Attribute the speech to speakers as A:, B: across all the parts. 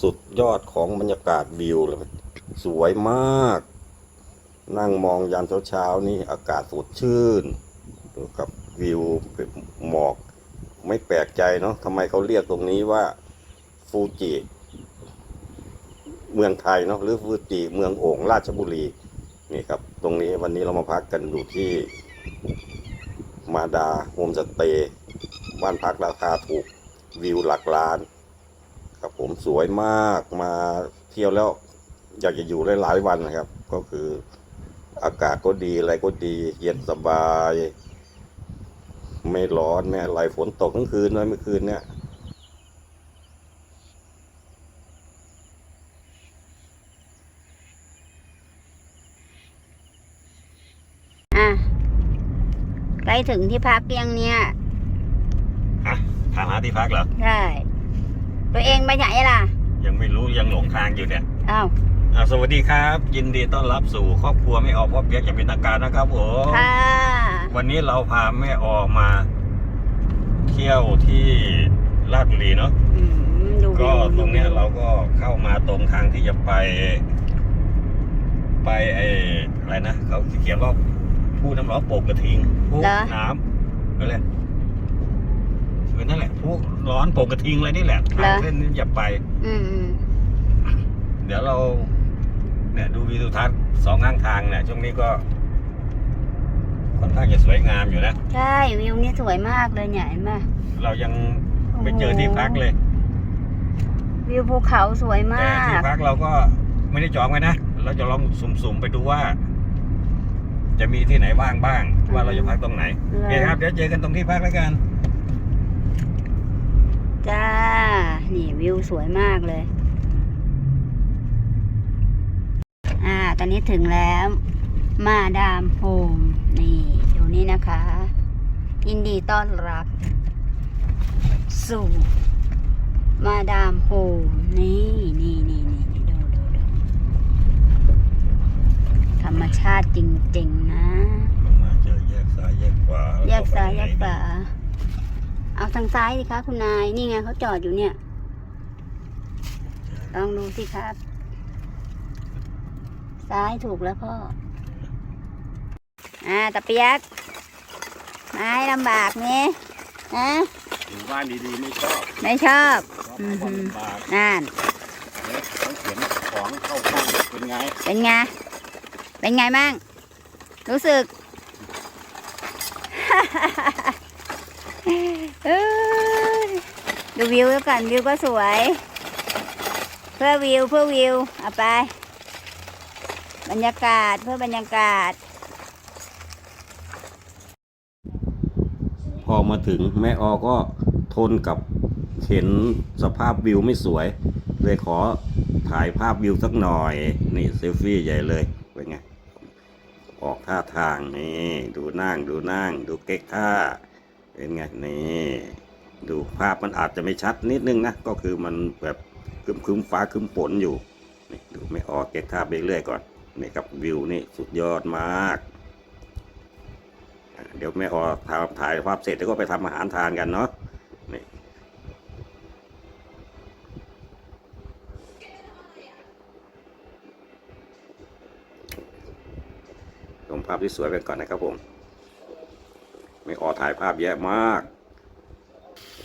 A: สุดยอดของบรรยากาศวิวเลยสวยมาก นั่งมองยามเช้าๆนี่อากาศสดชื่นดูกับวิวหมอกไม่แปลกใจเนาะทำไมเขาเรียกตรงนี้ว่าฟูจิเมืองไทยเนาะหรือฟูจิเมืองโอ่งราชบุรีนี่ครับ ตรงนี้วันนี้เรามาพักกันอยู่ที่มาดาโฮมสเตย์บ้านพักราคาถูกวิวหลักล้าน ครับผมสวยมากมาเที่ยวแล้วอยากจะอยู่ได้หลายวันนะครับ ก็คืออากาศก็ดีอะไรก็ดี เย็นสบาย ไม่ร้อนไม่อะไรฝนตกทั้งคืนเลยเมื่อคืนเนี่ย
B: อะใกล้ถึงที่พักยังเนี่ย
A: อะถามหาที่พักเหรอ
B: ใช่ ตัวเองไปไหนล่ะ
A: ยังไม่รู้ยังหลงทางอยู่เนี่ย
B: อ้าว
A: อะสวัสดีครับ ยินดีต้อนรับสู่ครอบครัวไม่ออกพ่อเปียกอย่างเป็นทางการนะครับผม
B: ค่ะ
A: วันนี้เราพาแม่ออกมา เที่ยวที่ลาดบุรีเนาะ
B: อืมดู
A: ก็
B: วิว
A: ตรงเนี้ยเราก็เข้ามาตรงทางที่จะไป ไปไอ้อะไรนะเขาเขียนว่าผู้น้ำร้อนโป่งกระทิงผู้น้ำอะไรเป็นนั่นแหละผู้ร้อนโป่งกระทิงอะไรนี่แหละทางเส้นนี้อย่าไป
B: อืมอืม
A: เดี๋ยวเรา เนี่ย ดูวิวทิวทัศน์สองข้างทางเนี่ยช่วงนี้ก็ค่อนข้างจะสวยงามอยู่นะ
B: ใช่วิวนี่สวยมากเลยเนี่ยเห็นไหม
A: เรายังไม่เจอที่พักเลย
B: วิวภูเขาสวยมา
A: แต่ที่
B: ก
A: พักเราก็ไม่ได้จองไว้นะ เราจะลองสุ่มๆไปดูว่า จะมีที่ไหนว่างบ้าง ว่าเราจะพักตรงไหนโอเคครับเดี๋ยวเจอกันตรงที่พักแล้วกัน
B: จ้า นี่วิวสวยมากเลย อ่า ตอนนี้ถึงแล้ว มาดามโฮม นี่อยู่นี่นะคะ ยินดีต้อนรับ สู่มาดามโฮม นี่นี่นี่นี่นี่ดูดูดูธรรมชาติจริง ๆ นะ
A: ลงมาเจอแยกซ้ายแยกขวา
B: แยกซ้ายแยกขวา เอาทางซ้ายสิคะคุณนาย นี่ไงเขาจอดอยู่เนี่ย ลองดูสิครับ ซ้ายถูกแล้วพ่อ อ่าตะเปียกไม้ลำบากนี่นะ
A: อยู่บ้านดีๆไม่ชอบ
B: ไม่ชอบ
A: ชอบ
B: อือหื
A: ความ
B: อ
A: ลำบาก
B: นั่น
A: เนี่ยต้องเขียนของเข้าข้างเป็นไง
B: เป็นไง เป็นไงมั่งรู้สึกเอ้ย ดูวิวแล้วกันวิวก็สวย เพื่อวิวเพื่อวิวเอาไป บรรยากาศเพื่อบรรยากาศ
A: พอมาถึงแม่ออก็ทนกับเห็นสภาพวิวไม่สวย เลยขอถ่ายภาพวิวสักหน่อย นี่เซลฟี่ใหญ่เลยเป็นไงออกท่าทางนี่ ดูนั่งดูนั่ง ดูเก๊กท่า เป็นไงนี่ดูภาพมันอาจจะไม่ชัดนิดนึงนะ ก็คือมันแบบคึมคึมฟ้าคึมฝนอยู่นี่ดูไม่ออกเก๊กท่าไปเรื่อยก่อนนี่ครับวิวนี่สุดยอดมาก เดี๋ยวแม่ออถ่ายถ่ายภาพเสร็จแล้วก็ไปทำอาหารทานกันเนาะนี่ชมภาพที่สวยไปก่อนนะครับผม แม่ออถ่ายภาพแย่มาก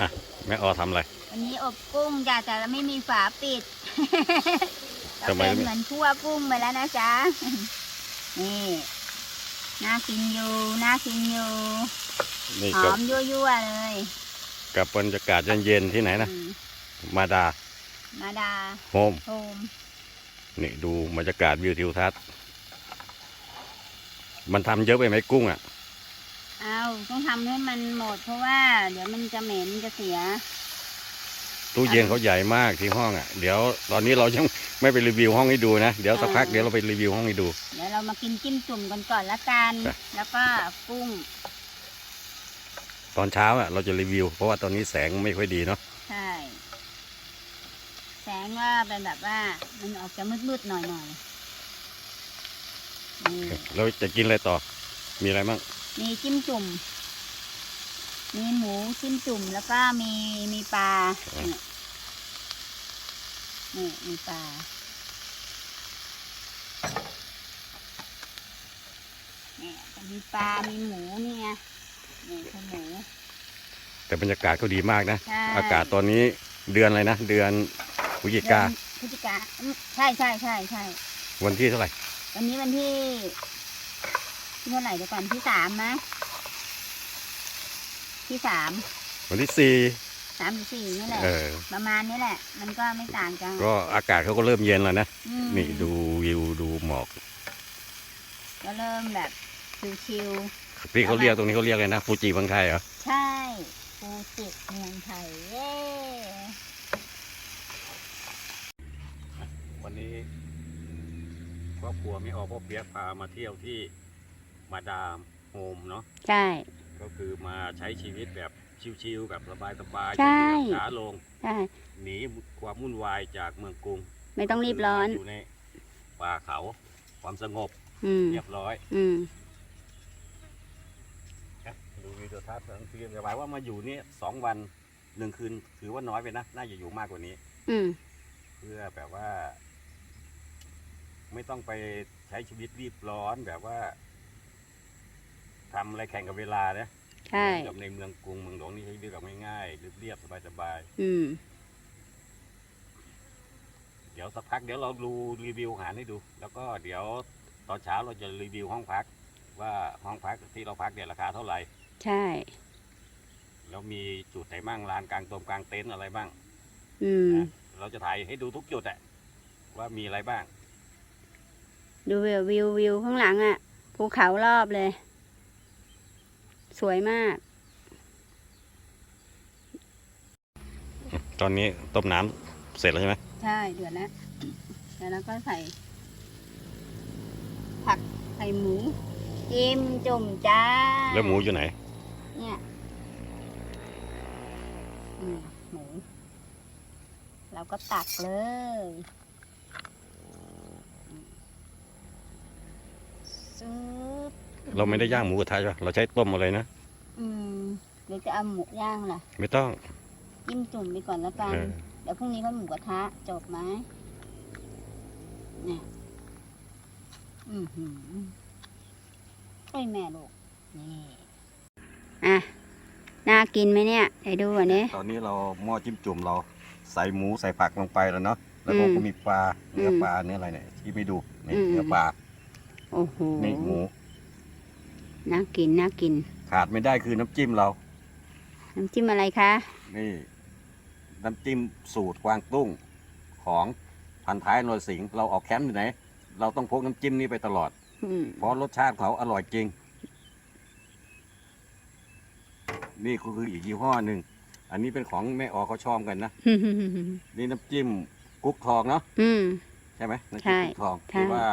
A: อะ แม่ออทำอะไร
B: วันนี้อบกุ้งจ้ะแต่ไม่มีฝาปิดเรา
A: ทำไม
B: เป็น
A: ไม่
B: เหมือนคั่วกุ้งไปแล้วนะจ๊ะ นี่น่ากินอยู่น่ากินอยู่
A: นี่
B: ห
A: กั
B: อบมยั่วๆเลย
A: กับบรรยากาศเย็นๆที่ไหนนะ
B: อืม
A: มาดา
B: มาดา
A: โฮม
B: โฮม
A: นี่ดูบรรยากาศวิวทิวทัศน์ มันทำเยอะไปไหมกุ้งอะ
B: เอาต้องทำให้มันหมดเพราะว่า เดี๋ยวมันจะเหม็นจะเสีย
A: ตู้เย็นเขาใหญ่มากที่ห้องอะ เดี๋ยวตอนนี้เรายังไม่ไปรีวิวห้องให้ดูนะ เดี๋ยวสักพัก
B: อ่า
A: เดี๋ยวเราไปรีวิวห้องให้ดู
B: เดี๋ยวเรามากินจิ้มจุ่มกันก่อนละกัน
A: จ้ะ
B: แล้วก็กุ้ง
A: ตอนเช้าอะเราจะรีวิว เพราะว่าตอนนี้แสงไม่ค่อยดีเนาะ
B: ใช่แสงว่าเป็นแบบว่ามันออกจะมืดๆหน่อยๆนี่
A: เราจะกินอะไรต่อ มีอะไรบ้าง
B: มีจิ้มจุ่ม มีหมูจิ้มจุ่มแล้วก็มีมีปลาเนี่ยนี่มีปลาเนี่ยจะมีปลา มีหมูนี่ไงนี่คือหมู
A: แต่บรรยากาศก็ดีมากนะ
B: ใช่
A: อากาศตอนนี้เดือนอะไรนะ เดือนพฤศจิกา
B: เดือนพฤศจิกาอืมใช่ใช่ใช่ใช่
A: วันที่เท่าไหร่
B: วันนี้วันที่ ที่เท่าไหร่เดี๋ยวก่อนที่สามนะ ที่สาม
A: วันที่สี่
B: สามหรือสี่นี่แหละ
A: เออ
B: ประมาณนี้แหละ มันก็ไม่ต่างกัน
A: ก็อากาศเขาก็เริ่มเย็นแล้วนะ
B: อืม
A: นี่ดูวิวดูหมอก
B: ก็เริ่มแบบชิว
A: ที่เขาเรียกตรงนี้เขาเรียกเลยนะฟูจิบางไทยเหรอ
B: ๆใช่ฟูจิเมืองไทยเย้
A: วันนี้ครอบครัวไม่ออกพ่อเปียกพามาเที่ยวที่ มาดามโฮมเนาะ
B: ใช่
A: ก็คือมาใช้ชีวิตแบบชิลๆกับสบายๆ
B: ใช่
A: ช้าลง
B: ใช่
A: หนีความวุ่นวายจากเมืองกรุง
B: ไม่ต้องรีบร้อน
A: อยู่ในป่าเขาความสงบ
B: อืม
A: เรียบร้อย
B: อืม
A: นะดูวิวทิวทัศน์ทั้งคืนแต่หมายว่ามาอยู่นี่สองวันหนึ่งคืนถือว่าน้อยไปนะ น่าจะอยู่มากกว่านี้
B: อืม
A: เพื่อแบบว่า ไม่ต้องไปใช้ชีวิตรีบร้อนแบบว่า ทำอะไรแข่งกับเวลานะ
B: ใช่
A: กับในเมืองกรุงเมืองหลวงนี่ใช้ชีวิตแบบง่ายๆเรียบๆสบาย
B: อืม
A: ๆเดี๋ยวสักพักเดี๋ยวเราดูรีวิวอาหารให้ดู แล้วก็เดี๋ยวตอนเช้าเราจะรีวิวห้องพัก ว่าห้องพักที่เราพักเนี่ยราคาเท่าไหร่
B: ใช่
A: แล้วมีจุดไหนบ้างลานกลางตมกลางเต็นท์อะไรบ้าง
B: อืม
A: นะเราจะถ่ายให้ดูทุกจุดอะว่ามีอะไรบ้าง
B: ดูวิววิววิวข้างหลังอะภูเขารอบเลย สวยมาก
A: ตอนนี้ต้มน้ำเสร็จแล้วใช่ไหม
B: ใช่เดือดแล้วแล้วเราก็ใส่ ผักใส่หมูจิ้มจุ่มจ้า
A: แล้วหมูอยู่ไหน
B: เนี่ยอืมหมูเราก็ตักเลย ซึบ
A: เราไม่ได้ย่างหมูกระทะใช่ปะเราใช้ต้มอะไรนะ
B: อืมหรือจะเอาหมูย่างล่ะ
A: ไม่ต้อง
B: จิ้มจุ่มไปก่อนแล้วกัน
A: เออ
B: เดี๋ยวพรุ่งนี้ก็หมูกระทะจบไหมเนี่ยอือหือโอ้ยแม่ลูก นี่ อะ น่ากินไหมเนี่ยไหนดูอันนี้
A: ตอนนี้เราหม้อจิ้มจุ่มเราใส่หมูใส่ผักลงไปแล้วเนาะแล้วก็
B: อืม
A: ก็มีปลาเนื้ออ
B: ม
A: ปลาเนื้ออะไรเนี่ยที่ไม่ดูนี่
B: อืม
A: เนื้อปลา
B: โอ้โห
A: นี่หมู
B: น่ากินน่ากิน
A: ขาดไม่ได้คือน้ำจิ้มเรา
B: น้ำจิ้มอะไรคะ
A: นี่ น้ำจิ้มสูตรกวางตุ้งของพันท้ายนรสิงห์เราออกแคมป์อยู่ไหน เราต้องพกน้ำจิ้มนี้ไปตลอด
B: อืม
A: เพราะรสชาติเขาอร่อยจริง นี่ก็คืออีกยี่ห้อหนึ่ง อันนี้เป็นของแม่ออเขาชอบกันนะ นี่น้ำจิ้มกุ๊กทองเนาะ
B: อืม
A: ใช่ไหมน้ำ
B: ใช่
A: จิ้มกุ๊กทอง
B: ใช่
A: ที่ว่า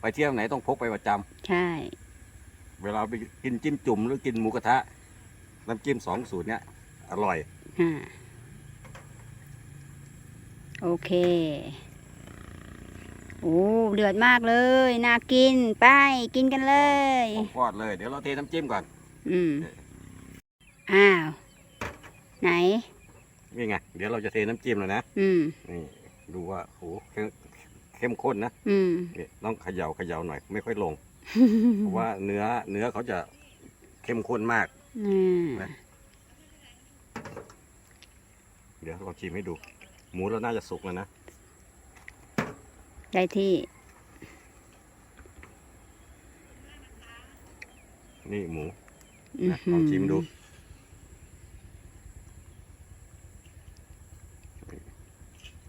A: ไปเที่ยวไหนต้องพกไปประจำ
B: ใช่
A: เวลาไปกินจิ้มจุ่มหรือกินหมูกระทะ น้ำจิ้มสองสูตรเนี้ยอร่อย
B: อ่าโอเค โอ้เดือดมากเลย น่ากิน ไป กินกันเลย
A: ของฟอดเลย เดี๋ยวเราเทน้ำจิ้มก่อน
B: อืม อ้าว ไหน
A: นี่ไง เดี๋ยวเราจะเทน้ำจิ้มแล้วนะ
B: อืม
A: นี่ดูว่าโหเข้มเข้มข้นนะ
B: อืม
A: นี่ต้องเขย่าเขย่าหน่อย ไม่ค่อยลง เพราะว่าเนื้อเนื้อเขาจะเข้มข้นมาก
B: อืม
A: นะเดี๋ยวลองชิมให้ดู หมูเราน่าจะสุกแล้วนะ
B: ได้ที่
A: นี่หมู
B: อื้อ
A: นะ
B: หื
A: ลองชิมดู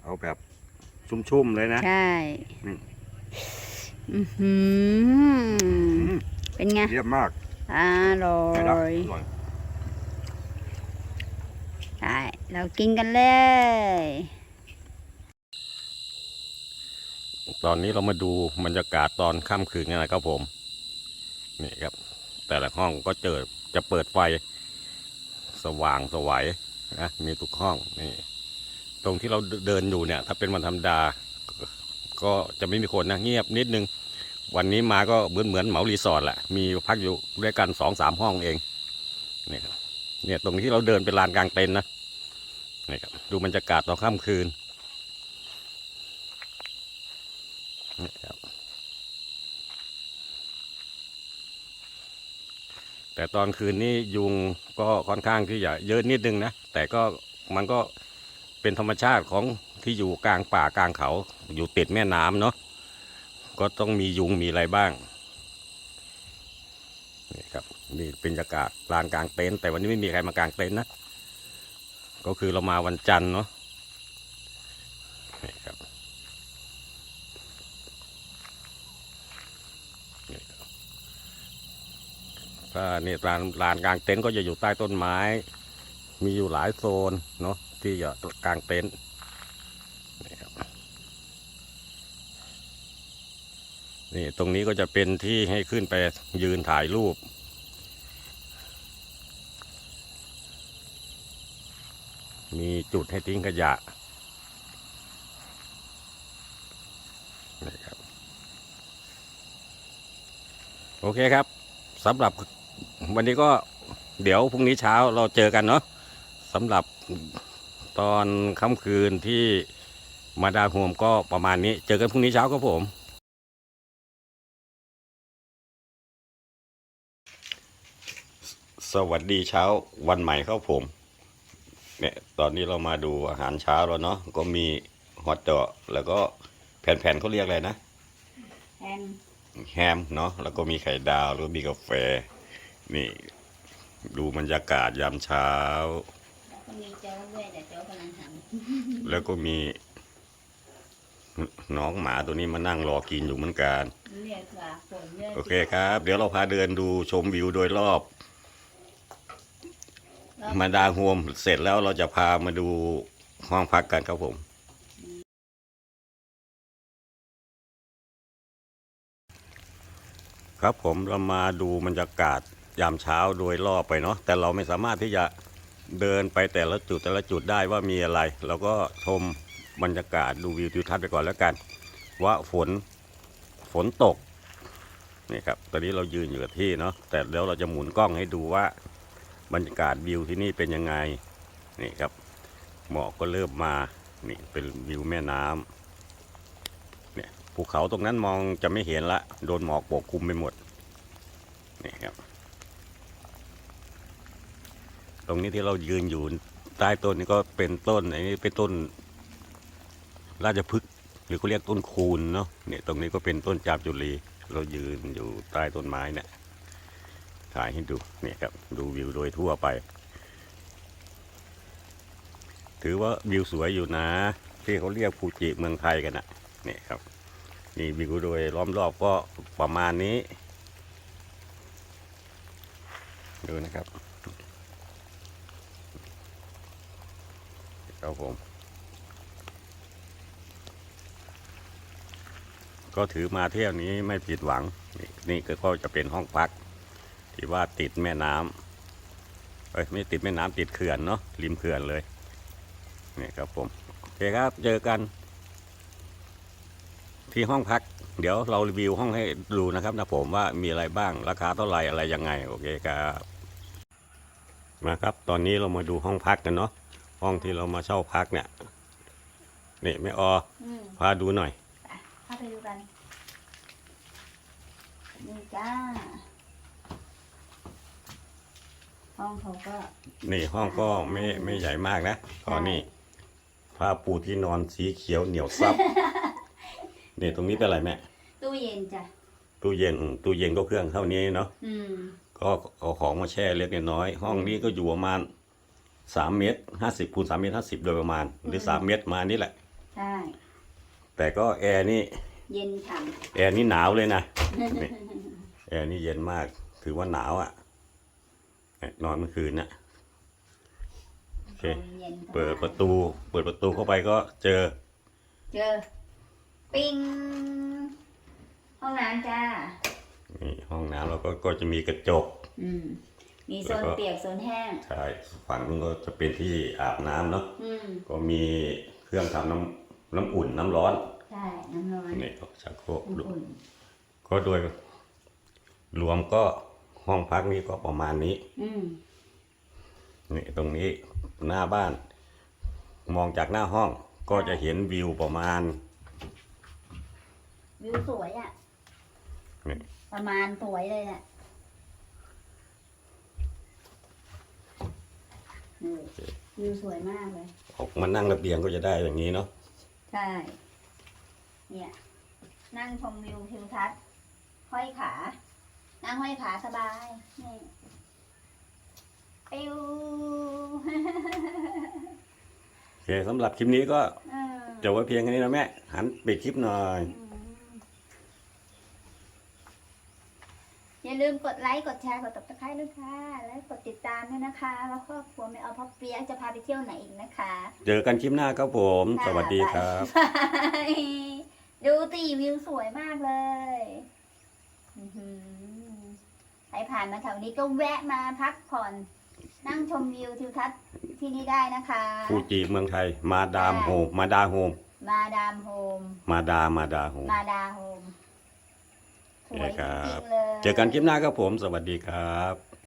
A: เอาแบบชุ่มๆเลยนะ
B: ใช่
A: อืม
B: อือหือเป็นไง
A: เยี่ยมมาก
B: อร่อ
A: ไปนะ
B: ย
A: อร่อย
B: ได้เรากินกันเลย
A: ตอนนี้เรามาดูบรรยากาศตอนค่ำคืนกันนะครับผม นี่ครับ แต่ละห้องก็เจอจะเปิดไฟ สว่างสวัยนะมีทุกห้องนี่ ตรงที่เราเดินอยู่เนี่ย ถ้าเป็นวันธรรมดา ก็จะไม่มีคนนะเงียบนิดนึง วันนี้มาก็เหมือนเหมือนเหมารีสอร์ทแหละมีพักอยู่ด้วยกันสองสามห้องเองนี่ครับเนี่ยตรงที่เราเดินเป็นลานกลางเต็นท์นะนี่ครับดูบรรยากาศตอนค่ำคืนครับแต่ตอนคืนนี้ยุงก็ค่อนข้างที่จะเยอะนิดนึงนะ แต่ก็มันก็เป็นธรรมชาติของ ที่อยู่กลางป่ากลางเขา อยู่ติดแม่น้ำเนาะก็ต้องมียุงมีอะไรบ้างนี่ครับนี่เป็นบรรยากาศลานกลางเต็นท์แต่วันนี้ไม่มีใครมากลางเต็นท์นะ ก็คือเรามาวันจันทร์เนาะนี่ครับนี่ครับก็นี่ยลานลานกลางเต็นท์ก็จะอยู่ใต้ต้นไม้ มีอยู่หลายโซนเนาะที่จะกลางเต็นท์นี่ครับ นี่ตรงนี้ก็จะเป็นที่ให้ขึ้นไปยืนถ่ายรูป มีจุดให้ทิ้งขยะนี่ครับโอเคครับสำหรับวันนี้ก็เดี๋ยวพรุ่งนี้เช้าเราเจอกันเนาะสำหรับตอนค่ำคืนที่มาดามโฮมก็ประมาณนี้ เจอกันพรุ่งนี้เช้าครับผม สวัสดีเช้าวันใหม่ครับผมเนี่ยตอนนี้เรามาดูอาหารเช้าแล้วเนาะก็มีฮอทดอกแล้วก็แผ่นๆเขาเรียกอะไรนะ
B: แอน
A: แฮมเนาะแล้วก็มีไข่ดาวแล้วก็มีกาแฟ นี่ดูบรรยากาศยามเช้า
B: ก็มีโจ๊กด้วยแต่โจ๊กกำลังท
A: แล้วก็มี น้องหมาตัวนี้มานั่งรอกินอยู่เหมือนกันำ
B: เรียกว่าฝนเยอะ
A: โอเคครับ เดี๋ยวเราพาเดินดูชมวิวโดยรอบ มาดาโฮมเสร็จแล้วเราจะพามาดูห้องพักกันครับผม ครับผมเรามาดูบรรยากาศยามเช้าโดยรอบไปเนาะแต่เราไม่สามารถที่จะเดินไปแต่ละจุดแต่ละจุดได้ว่ามีอะไร เราก็ชมบรรยากาศดูวิวทิวทัศน์ไปก่อนแล้วกัน ว่าฝนฝนตกนี่ครับ ตอนนี้เรายืนอยู่กับที่เนาะแต่เดี๋ยวเราจะหมุนกล้องให้ดูว่า บรรยากาศวิวที่นี่เป็นยังไงนี่ครับหมอกก็เริ่มมานี่เป็นวิวแม่น้ำเนี่ยภูเขาตรงนั้นมองจะไม่เห็นละโดนหมอกปกคลุมไปหมดนี่ครับ ตรงนี้ที่เรายืนอยู่ใต้ต้นนี้ก็เป็นต้นอันนี้เป็นต้น ราชพฤกษ์หรือเขาเรียกต้นคูนเนาะเนี่ยตรงนี้ก็เป็นต้นจามจุลีเรายืนอยู่ใต้ต้นไม้เนี่ย ถ่ายให้ดูเนี่ยครับดูวิวโดยทั่วไป ถือว่าวิวสวยอยู่นะ ที่เขาเรียกฟูจิเมืองไทยกันนะเนี่ยครับนี่วิวโดยล้อมรอบก็ประมาณนี้ ดูนะครับครับผม ก็ถือมาเที่ยวนี้ไม่ผิดหวัง นี่ก็จะเป็นห้องพัก ที่ว่าติดแม่น้ำเอ้ยไม่ติดแม่น้ำติดเขื่อนเนาะริมเขื่อนเลยนี่ครับผมโอเคครับเจอกัน ที่ห้องพัก เดี๋ยวเรารีวิวห้องให้ดูนะครับนะผมว่ามีอะไรบ้างราคาเท่าไหร่อะไรยังไง โอเคครับมาครับ ตอนนี้เรามาดูห้องพักกันเนาะห้องที่เรามาเช่าพักเนี่ยนี่ไม่ออ
B: อืม
A: พาดูหน่อย
B: เข้าไปดูกันนี่จ้า ห้องเขาก็
A: นี่ห้องก็ไม่ไม่ใหญ่มากนะก็นี่ผ้าปูที่นอนสีเขียวเหนียวซับ นี่ตรงนี้เป็นอะไรแม่
B: ตู้เย็นจ้ะ
A: ตู้เย็นอืมตู้เย็นก็เครื่องเท่านี้เนาะ
B: อืม
A: ก็เอาของมาแช่เล็กน้อย ห้องนี้ก็อยู่ประมาณสามเมตรห้าสิบคูณสามเมตรห้าสิบโดยประมาณ หรือสามเมตรมานี่แหละ
B: ใช่
A: แต่ก็แอร์นี่
B: เย็นฉ่
A: แอร์นี่หนาวเลยนะำนี่แอร์นี่เย็นมาก ถือว่าหนาวอะ่ะเนี่ยนอนเมื่อคืนน่ะโอเค
B: เย็น
A: เปิดประตู เปิดประตูเข้าไปก็เจอ
B: เจอ ปิงห้องน้ำจ้า
A: นี่ห้องน้ำแล้วก็ก็จะมีกระจก
B: อืมมีโซ
A: แล้ว
B: น
A: ก็
B: เปียกโซนแห้ง
A: ใช่ ฝั่งนู้นก็จะเป็นที่อาบน้ำเนาะ
B: อืม
A: ก็มีเครื่องทำน้ำน้ำอุ่นน้ำร้อน
B: ใช่ น้ำร้อน
A: นี่ก็ชักโครก
B: น้ำอุ่น
A: ก็โดยรวมก็ ห้องพักนี้ก็ประมาณนี้
B: อืม
A: นี่ตรงนี้หน้าบ้าน มองจากหน้าห้องก็จะเห็นวิวประมาณ
B: วิวสวยอะ
A: นี่
B: ประมาณสวยเลยเนี่ยนี่วิวสวยมากเลย
A: ออกมานั่งระเบียงก็จะได้อย่างนี้เนาะ
B: ใช่ เนี่ย นั่งชมวิวทิวทัศน์ห้อยขา นั่งห้อยขาสบายนี่ปิว
A: โอเคสำหรับคลิปนี้ก็
B: เออ
A: จบไว้เพียงแค่นี้นะแม่ หันปิดคลิปหน่อย
B: อืมอย่าลืมกดไลค์ กดแชร์ กดติดตามด้วยค่ะ และกดติดตามด้วยนะคะ แล้วครอบครัวไม่เอาพ่อเปียกจะพาไปเที่ยวไหนอีกนะคะ
A: เจอกันคลิปหน้าครับผม สวัสดีครับ
B: บายดูตีวิวสวยมากเลย อื้อหือใค รผ่านมาแถวนี้ก็แวะมาพักผ่อน นั่งชมวิวทิวทัศน์ที่นี่ได้นะคะ
A: ฟูจิเมืองไทย มาดามโฮมมาดาโฮม
B: มาดามโฮม
A: มาดามาดาโฮม
B: มาดาโฮมสวย
A: โอเคครั
B: จริ
A: บ
B: งๆเลย
A: เจอกันคลิปหน้าครับผม สวัสดีครับ